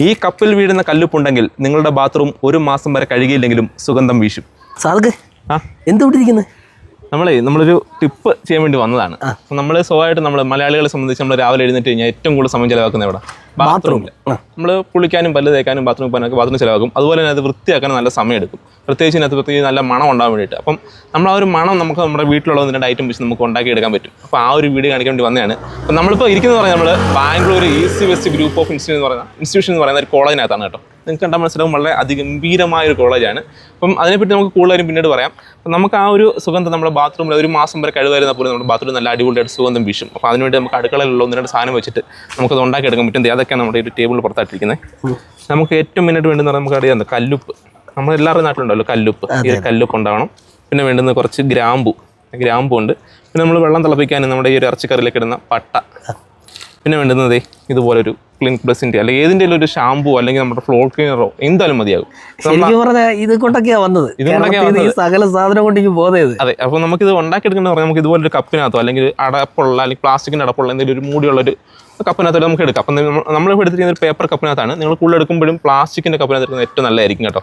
ഈ കപ്പിൽ വീഴുന്ന കല്ലുപ്പുണ്ടെങ്കിൽ നിങ്ങളുടെ ബാത്റൂം ഒരു മാസം വരെ കഴുകിയില്ലെങ്കിലും സുഗന്ധം വീശും. സാർക്ക് ആ. എന്തുകൊണ്ടിരിക്കുന്നത് നമ്മളെ നമ്മളൊരു ടിപ്പ് ചെയ്യാൻ വേണ്ടി വന്നതാണ്. നമ്മൾ സ്വഭാവമായിട്ട് നമ്മൾ മലയാളികളെ സംബന്ധിച്ച് നമ്മൾ രാവിലെ എഴുന്നേറ്റ് കഴിഞ്ഞാൽ ഏറ്റവും കൂടുതൽ സമയം ചിലവാക്കുന്നത് എവിടെ? ബാത്റൂമിൽ നമ്മൾ കുളിക്കാനും പല്ല് തേക്കാനും ബാത്റൂമിൽ പോകാനൊക്കെ ബാത്റൂം ചിലവാക്കും അതുപോലെ തന്നെ അത് വൃത്തിയാക്കാൻ നല്ല സമയം എടുക്കും പ്രത്യേകിച്ച് ഇതിനകത്ത് പ്രത്യേകിച്ച് നല്ല മണം ഉണ്ടാകാൻ വേണ്ടിയിട്ട്. അപ്പം നമ്മൾ ആ ഒരു മണം നമുക്ക് നമ്മുടെ വീട്ടിലുള്ള രണ്ട് ഐറ്റം വെച്ച് നമുക്ക് ഉണ്ടാക്കിയെടുക്കാൻ പറ്റും. അപ്പോൾ ആ ഒരു വീഡിയോ കാണിക്കാൻ വേണ്ടി വന്നതാണ്. അപ്പം നമ്മളിപ്പോൾ ഇരിക്കുന്നത് പറഞ്ഞാൽ നമ്മൾ Bangalore East West group of institute എന്ന് പറയുന്ന ഇൻസ്റ്റിറ്റ്യൂഷൻ എന്ന് പറയുന്ന ഒരു കോളേജിനകത്താണ് കേട്ടോ. നിങ്ങൾക്ക് കണ്ടാൽ മനസ്സിലാവും വളരെ അതിഗംഭീരമായ ഒരു കോളേജാണ്. അപ്പം അതിനെപ്പറ്റി നമുക്ക് കൂടുതലും പിന്നീട് പറയാം. അപ്പം നമുക്ക് ആ ഒരു സുഗന്ധം നമ്മുടെ ബാത്റൂമിൽ ഒരു മാസം വരെ കഴിവായിരുന്ന പോലും നമ്മുടെ ബാത്റൂമിൽ നല്ല അടിപൊളിയായിട്ട് സുഗന്ധം വീശും. അപ്പോൾ അതിനുവേണ്ടി നമുക്ക് അടുക്കളയിലുള്ള ഒന്ന് രണ്ട് സാധനം വെച്ചിട്ട് നമുക്കത് ഉണ്ടാക്കിയെടുക്കാൻ പറ്റും. അതൊക്കെയാണ് നമ്മുടെ ഒരു ടേബിളിൽ പുറത്തായിട്ടിരിക്കുന്നത്. നമുക്ക് ഏറ്റവും മെയിനായിട്ട് വേണ്ടുന്ന നമുക്ക് അറിയാം കല്ലുപ്പ്. നമ്മൾ എല്ലാവരുടെ നാട്ടിലുണ്ടല്ലോ കല്ലുപ്പ്. ഈ കല്ലുപ്പ് ഉണ്ടാവണം. പിന്നെ വേണ്ടുന്ന കുറച്ച് ഗ്രാമ്പു. ഗ്രാമ്പു ഉണ്ട്. പിന്നെ നമ്മൾ വെള്ളം തിളപ്പിക്കാനും നമ്മുടെ ഈ ഒരു ഇറച്ചിക്കറിയിലേക്ക് ഇടുന്ന പട്ട. പിന്നെ വേണ്ടുന്നതേ ഇതുപോലെ ഒരു ക്ലിനിക് പ്ലസിന്റെ അല്ലെങ്കിൽ ഏതിന്റെ ഒരു ഷാമ്പു അല്ലെങ്കിൽ നമ്മുടെ ഫ്ലോർ ക്ലീനറോ എന്തായാലും മതിയാകും. ശരിക്കും ഇത് കൊണ്ടൊക്കെയാ വന്നത്. ഇത് സകല സാധനം കൊണ്ട് ഇങ്ങ് പോകുന്നത് അതെ അപ്പോൾ ഇത് ഉണ്ടാക്കിയെടുക്കുന്നത് പറഞ്ഞാൽ നമുക്ക് ഇതുപോലെ ഒരു കപ്പിനകത്തോ അല്ലെങ്കിൽ അടപ്പുള്ള അല്ലെങ്കിൽ പ്ലാസ്റ്റിക്കിന്റെ അടപ്പുള്ള എന്തെങ്കിലും ഒരു മൂടിയുള്ള ഒരു കപ്പിനകത്ത് നമുക്ക് എടുക്കാം. അപ്പം നമ്മൾ എടുത്തിരിക്കുന്ന ഒരു പേപ്പർ കപ്പിനകത്താണ് നിങ്ങൾ കൂടുതൽ എടുക്കുമ്പോഴും പ്ലാസ്റ്റിക്കിന്റെ കപ്പിനകത്ത് എടുക്കുന്നത് ഏറ്റവും നല്ലതായിരിക്കും കേട്ടോ.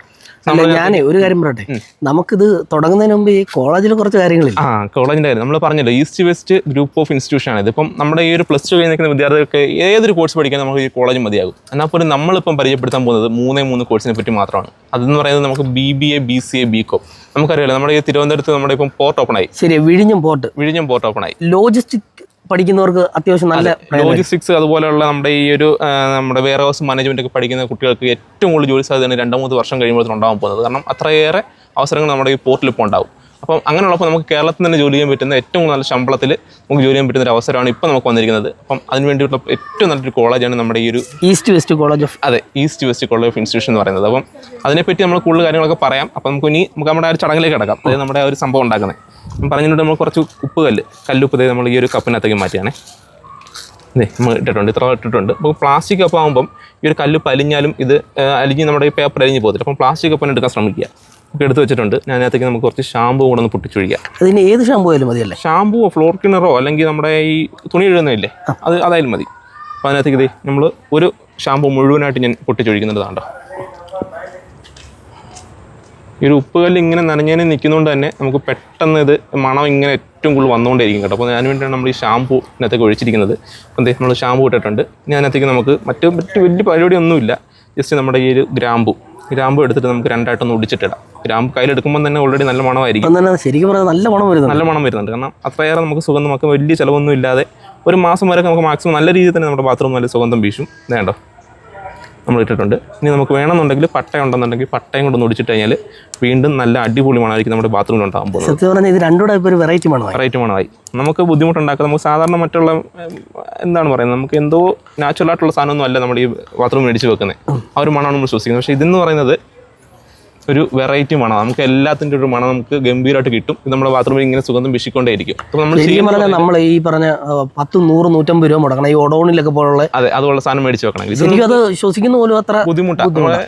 അല്ല ഞാനേ ഒരു കാര്യം പറയട്ടെ? നമുക്കിത് തുടങ്ങുന്നതിന് മുമ്പ് ഈ കോളേജിൽ കുറച്ച് കാര്യങ്ങളില്ല? ആ കോളേജിന്റെ കാര്യം. നമ്മൾ പറഞ്ഞല്ലോ East West group of institution ആണ് ഇതിപ്പം നമ്മുടെ ഈ ഒരു പ്ലസ് ടു കഴിഞ്ഞിരിക്കുന്ന വിദ്യാർത്ഥികൾക്ക് ഏതൊരു കോഴ്സ് പഠിക്കാൻ നമുക്ക് ഈ കോളേജ് മതിയാകും? എന്നാൽ പോലും നമ്മളിപ്പം പരിചയപ്പെടുത്താൻ പോകുന്നത് മൂന്നേ മൂന്ന് കോഴ്സിനെ പറ്റി മാത്രമാണ്. അതെന്ന് പറയുന്നത് നമുക്ക് B B A B C A B com നമുക്കറിയാലോ നമ്മുടെ ഈ തിരുവനന്തപുരത്ത് നമ്മുടെ ഇപ്പം പോർട്ട് ഓപ്പൺ ആയി. ശരി വിഴിഞ്ഞം പോർട്ട്. വിഴിഞ്ഞം പോർട്ട് ഓപ്പൺ ആയി. ലോജിസ്റ്റിക് പഠിക്കുന്നവർക്ക് അത്യാവശ്യം നല്ല ലോജിസ്റ്റിക്സ് അതുപോലെയുള്ള നമ്മുടെ ഈ ഒരു നമ്മുടെ വെയർ ഹൗസ് മാനേജ്മെന്റ് ഒക്കെ പഠിക്കുന്ന കുട്ടികൾക്ക് ഏറ്റവും കൂടുതൽ ജോലി സാധ്യതയാണ് രണ്ടോ മൂന്ന് വർഷം കഴിയുമ്പോൾ ഉണ്ടാകാൻ പോകുന്നത്. കാരണം അത്രയേറെ അവസരങ്ങൾ നമ്മുടെ ഈ പോർട്ടിൽ ഇപ്പോൾ ഉണ്ടാവും. അപ്പം അങ്ങനെയുള്ളപ്പോൾ നമുക്ക് കേരളത്തിൽ തന്നെ ജോലി ചെയ്യാൻ പറ്റുന്ന ഏറ്റവും നല്ല ശമ്പളത്തിൽ നമുക്ക് ജോലി ചെയ്യാൻ പറ്റുന്ന ഒരു അവസരമാണ് ഇപ്പോൾ നമുക്ക് വന്നിരിക്കുന്നത്. അപ്പം അതിന് വേണ്ടിയിട്ടുള്ള ഏറ്റവും നല്ലൊരു കോളേജാണ് നമ്മുടെ ഈ ഒരു ഈസ്റ്റ് വെസ്റ്റ് കോളേജ് ഓഫ് അതെ East West college of institution എന്ന് പറയുന്നത്. അപ്പം അതിനെപ്പറ്റി നമ്മൾ കൂടുതൽ കാര്യങ്ങളൊക്കെ പറയാം. അപ്പം നമുക്ക് ഇനി നമുക്ക് നമ്മുടെ ആ ഒരു ചടങ്ങിലേക്ക് കിടക്കാം. അതായത് നമ്മുടെ ആ ഒരു സംഭവം ഉണ്ടാക്കുന്നത്. അപ്പം പറഞ്ഞിട്ട് നമ്മൾ കുറച്ച് ഉപ്പ് കല്ല്. കല്ലുപ്പ് നമ്മൾ ഈ ഒരു കപ്പിനകത്തേക്ക് മാറ്റിയാണേ. ഇതേ നമ്മൾ ഇട്ടിട്ടുണ്ട്. ഇത്ര ഇട്ടിട്ടുണ്ട്. അപ്പോൾ പ്ലാസ്റ്റിക് കപ്പ് ആകുമ്പം ഈ ഒരു കല്ല് പലിഞ്ഞാലും ഇത് അലിഞ്ഞ് നമ്മുടെ ഈ പേപ്പർ അലിഞ്ഞ് പോകത്തില്ല. അപ്പം പ്ലാസ്റ്റിക് കപ്പിനെ എടുക്കാൻ ശ്രമിക്കുക. ഒക്കെ എടുത്ത് വെച്ചിട്ടുണ്ട്. ഞാൻ അതിനകത്തേക്ക് നമുക്ക് കുറച്ച് ഷാമ്പൂ കൂടെ ഒന്ന് പൊട്ടിച്ചൊഴിക്കുക അതിന് ഏത് ഷാമ്പു ആയാലും മതിയല്ലേ? ഷാമ്പുവോ ഫ്ലോർ ക്ലീനറോ അല്ലെങ്കിൽ നമ്മുടെ ഈ തുണി എഴുതുന്നില്ലേ അത് അതായാലും മതി. അപ്പോൾ അതിനകത്തേക്ക് ഇതേ നമ്മൾ ഒരു ഷാമ്പു മുഴുവനായിട്ട് ഞാൻ പൊട്ടിച്ചൊഴിക്കുന്നുണ്ട് താണ്ടോ ഈ ഒരു ഉപ്പുകല്ല് ഇങ്ങനെ നനഞ്ഞതിന് നിൽക്കുന്നതുകൊണ്ട് തന്നെ നമുക്ക് പെട്ടെന്ന് ഇത് മണം ഇങ്ങനെ ഏറ്റവും കൂടുതൽ വന്നുകൊണ്ടേയിരിക്കും കേട്ടോ. അപ്പോൾ അതിന് വേണ്ടിയാണ് നമ്മൾ ഈ ഷാമ്പൂ ഇതിനകത്തേക്ക് ഒഴിച്ചിരിക്കുന്നത്. അപ്പം നമ്മൾ ഷാമ്പൂ ഇട്ടിട്ടുണ്ട്. ഇനി അതിനകത്തേക്ക് നമുക്ക് മറ്റ് മറ്റ് വലിയ പരിപാടിയൊന്നുമില്ല. ജസ്റ്റ് നമ്മുടെ ഈ ഒരു ഗ്രാമ്പു. ഗ്രാമ്പു എടുത്തിട്ട് നമുക്ക് രണ്ടായിട്ടൊന്ന് ഒടിച്ചിട്ടിടാം ഗ്രാമ്പു കയ്യിലെടുക്കുമ്പോൾ തന്നെ ഓൾറെഡി നല്ല മണമായിരിക്കും. ശരിക്കും പറഞ്ഞാൽ നല്ല മണം വരുന്നത് നല്ല മണം വരുന്നുണ്ട്. കാരണം അത്രയേറെ നമുക്ക് സുഗന്ധം നമുക്ക് വലിയ ചിലവൊന്നും ഇല്ലാതെ ഒരു മാസം വരെ നമുക്ക് മാക്സിമം നല്ല രീതിയിൽ തന്നെ നമ്മുടെ ബാത്റൂം നല്ല സുഗന്ധം വീശും. വേണ്ടോ നമ്മൾ ഇട്ടിട്ടുണ്ട്. ഇനി നമുക്ക് വേണമെന്നുണ്ടെങ്കിൽ പട്ട ഉണ്ടെന്നുണ്ടെങ്കിൽ പട്ടയും കൊണ്ടൊന്ന് ഒടിച്ചിട്ട് കഴിഞ്ഞാൽ വീണ്ടും നല്ല അടിപൊളി മണമായിരിക്കും നമ്മുടെ ബാത്റൂമിൽ ഉണ്ടാകുമ്പോൾ സത്യം പറഞ്ഞാൽ ഇത് രണ്ടുകൂടെ ഒരു വെറൈറ്റി മണമായി. വെറൈറ്റി മണമായി. നമുക്ക് ബുദ്ധിമുട്ടുണ്ടാക്കുക നമുക്ക് സാധാരണ മറ്റുള്ള എന്താണ് പറയുന്നത്? നമുക്ക് എന്തോ നാച്ചുറൽ ആയിട്ടുള്ള സാധനമൊന്നും അല്ല നമ്മുടെ ഈ ബാത്റൂം മേടിച്ച് വെക്കുന്നത് ആ ഒരു മണമാണ് നമ്മൾ ശ്വസിക്കുന്നത്. പക്ഷേ ഇതെന്ന് പറയുന്നത് ഒരു വെറൈറ്റി മണം. നമുക്ക് എല്ലാത്തിന്റെ ഒരു മണം നമുക്ക് ഗംഭീരമായിട്ട് കിട്ടും. ഇത് നമ്മുടെ ബാത്റൂമിൽ ഇങ്ങനെ സുഗന്ധം വിഷിക്കൊണ്ടേയിരിക്കും അപ്പോൾ നമ്മൾ ശരിക്കും പറഞ്ഞാൽ നമ്മൾ ഈ പറഞ്ഞ പത്ത് നൂറ് നൂറ്റമ്പത് രൂപ മുടക്കണം. ഈ ഒഡോണിലൊക്കെ പോലുള്ള അതെ അതുള്ള സാധനം മേടിച്ച് വെക്കണമെങ്കിൽ ശരിക്കും അത് ശ്വസിക്കുന്ന പോലും അത്ര ബുദ്ധിമുട്ടാണ് നമ്മുടെ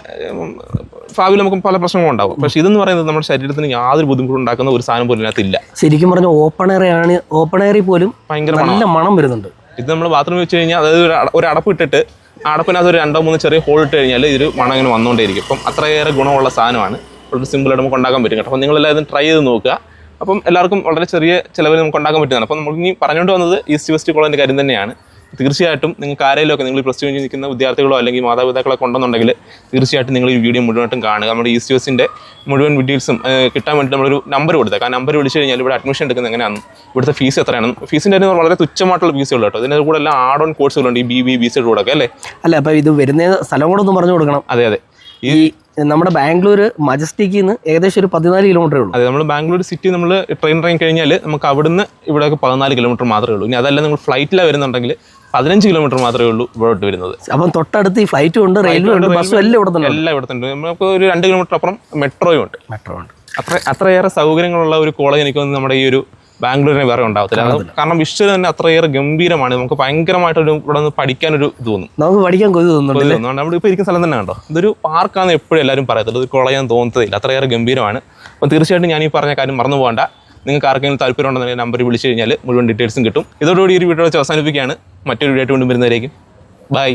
ഭാവിയിൽ നമുക്ക് പല പ്രശ്നങ്ങളും ഉണ്ടാവും. പക്ഷേ ഇതെന്ന് പറയുന്നത് നമ്മുടെ ശരീരത്തിന് യാതൊരു ബുദ്ധിമുട്ടും ഉണ്ടാക്കുന്ന ഒരു സാധനം പോലും ഇതിനകത്തില്ല ശരിക്കും പറഞ്ഞ ഓപ്പൺ എയർ ആണ് ഓപ്പൺ എയറിൽ പോലും ഭയങ്കര നല്ല മണം വരുന്നുണ്ട്. ഇത് നമ്മൾ ബാത്റൂമിൽ വെച്ച് കഴിഞ്ഞാൽ അതായത് ഒരു അടപ്പ് ഇട്ടിട്ട് അടപ്പിനകത്ത് ഒരു രണ്ടോ മൂന്നോ ചെറിയ ഹോൾ ഇട്ട് കഴിഞ്ഞാൽ ഇതൊരു മണം ഇങ്ങനെ വന്നുകൊണ്ടേയിരിക്കും. അപ്പം അത്രയേറെ ഗുണമുള്ള സാധനമാണ്. വളരെ സിമ്പിളായിട്ട് നമുക്ക് ഉണ്ടാക്കാൻ പറ്റും കേട്ടോ. അപ്പം നിങ്ങളെല്ലാവരും ട്രൈ ചെയ്ത് നോക്കുക. അപ്പം എല്ലാവർക്കും വളരെ ചെറിയ ചിലവിൽ നമുക്ക് ഉണ്ടാക്കാൻ പറ്റുന്നതാണ്. അപ്പം നമുക്ക് ഇനി പറഞ്ഞുകൊണ്ട് വന്നത് ഈസ്റ്റ് വെസ്റ്റ് കോളേജിന്റെ കാര്യം തന്നെയാണ്. തീർച്ചയായിട്ടും നിങ്ങൾക്ക് ആരെങ്കിലുമൊക്കെ നിങ്ങൾ പ്ലസ് ടു കഴിഞ്ഞ് നിൽക്കുന്ന വിദ്യാർത്ഥികളോ അല്ലെങ്കിൽ മാതാപിതാക്കളോ ഉണ്ടെന്നുണ്ടെങ്കിൽ തീർച്ചയായിട്ടും നിങ്ങൾ ഈ വീഡിയോ മുഴുവനായിട്ടും കാണുക. നമ്മുടെ ഈസ്റ്റ് വെസ്റ്റിന്റെ മുഴുവൻ ഡീറ്റെയിൽസും കിട്ടാൻ വേണ്ടി നമ്മളൊരു നമ്പർ കൊടുത്തേക്കാം ആ നമ്പർ വിളിച്ചു കഴിഞ്ഞാൽ ഇവിടെ അഡ്മിഷൻ എടുക്കുന്നത് എങ്ങനെയാണ് ഇവിടുത്തെ ഫീസ് എത്രയാണ്? ഫീസിന്റെ കാര്യം വളരെ തുച്ഛമായിട്ടുള്ള ഫീസുകൾ കേട്ടോ. ഇതിന്റെ കൂടെ എല്ലാം ആഡ് ഓൺ കോഴ്സുകളുണ്ട് ഈ ബി ബി ബി സിയുടെ കൂടെ ഒക്കെ അല്ലേ? അല്ല അപ്പോൾ ഇത് വരുന്ന സ്ഥലം കൂടെ ഒന്ന് പറഞ്ഞു കൊടുക്കണം. അതെ അതെ. ഈ ഈ നമ്മുടെ ബാംഗ്ലൂർ മജസ്റ്റിക്കിൽ നിന്ന് ഏകദേശം ഒരു പതിനാല് കിലോമീറ്റർ ഉള്ളൂ. അതെ നമ്മൾ ബാംഗ്ലൂർ സിറ്റി നമ്മൾ ട്രെയിൻ ഇറങ്ങി കഴിഞ്ഞാൽ നമുക്ക് അവിടുന്ന് ഇവിടെയൊക്കെ പതിനാല് കിലോമീറ്റർ മാത്രമേ ഉള്ളൂ. ഇനി അതല്ല നിങ്ങൾ ഫ്ലൈറ്റിലാണ് വരുന്നുണ്ടെങ്കിൽ പതിനഞ്ച് കിലോമീറ്റർ മാത്രമേ ഉള്ളൂ ഇവിടോട്ട് വരുന്നത്. അപ്പം തൊട്ടടുത്ത് ഈ ഫ്ലൈറ്റും ഉണ്ട് റെയിൽവേ ഉണ്ട് ബസ്സും എല്ലാം ഇവിടെ തന്നെ എല്ലാം ഇവിടെ തന്നെ നമുക്ക് ഒരു രണ്ട് കിലോമീറ്റർ അപ്പുറം മെട്രോയും ഉണ്ട്. മെട്രോ ഉണ്ട്. അത്ര അത്രയേറെ സൗകര്യങ്ങളുള്ള ഒരു കോളേജ് എനിക്ക് നമ്മുടെ ഈ ഒരു ബാംഗ്ലൂരിനെ വേറെ ഉണ്ടാവത്തില്ല. കാരണം വിഷ്വൽ തന്നെ അത്രയേറെ ഗംഭീരമാണ്. നമുക്ക് ഭയങ്കരമായിട്ടൊരു ഇവിടെ നിന്ന് പഠിക്കാൻ ഒരു തോന്നും. നമുക്ക് പഠിക്കാൻ കൊതി തോന്നുന്നുണ്ട് നമ്മുടെ ഇപ്പോൾ ഇരിക്കുന്ന സ്ഥലം തന്നെ കണ്ടോ? ഇതൊരു പാർക്കാണെന്ന് എപ്പോഴും എല്ലാവരും പറയത്തുള്ളൂ ഒരു കോളേജാന്ന് തോന്നത്തില്ല. അത്രയേറെ ഗംഭീരമാണ്. അപ്പം തീർച്ചയായിട്ടും ഞാൻ ഈ പറഞ്ഞ കാര്യം മറന്നു പോകണ്ട നിങ്ങൾക്ക് ആർക്കെങ്കിലും താല്പര്യം ഉണ്ടെന്നുണ്ടെങ്കിൽ നമ്പർ വിളിച്ചു കഴിഞ്ഞാൽ മുഴുവൻ ഡീറ്റെയിൽസും കിട്ടും. ഇതോടുകൂടി ഒരു വീഡിയോ വെച്ച് അവസാനിപ്പിക്കുകയാണ്. മറ്റൊരു വീഡിയോ ആയിട്ട് കൊണ്ടുവരുന്നവരേക്കും ബൈ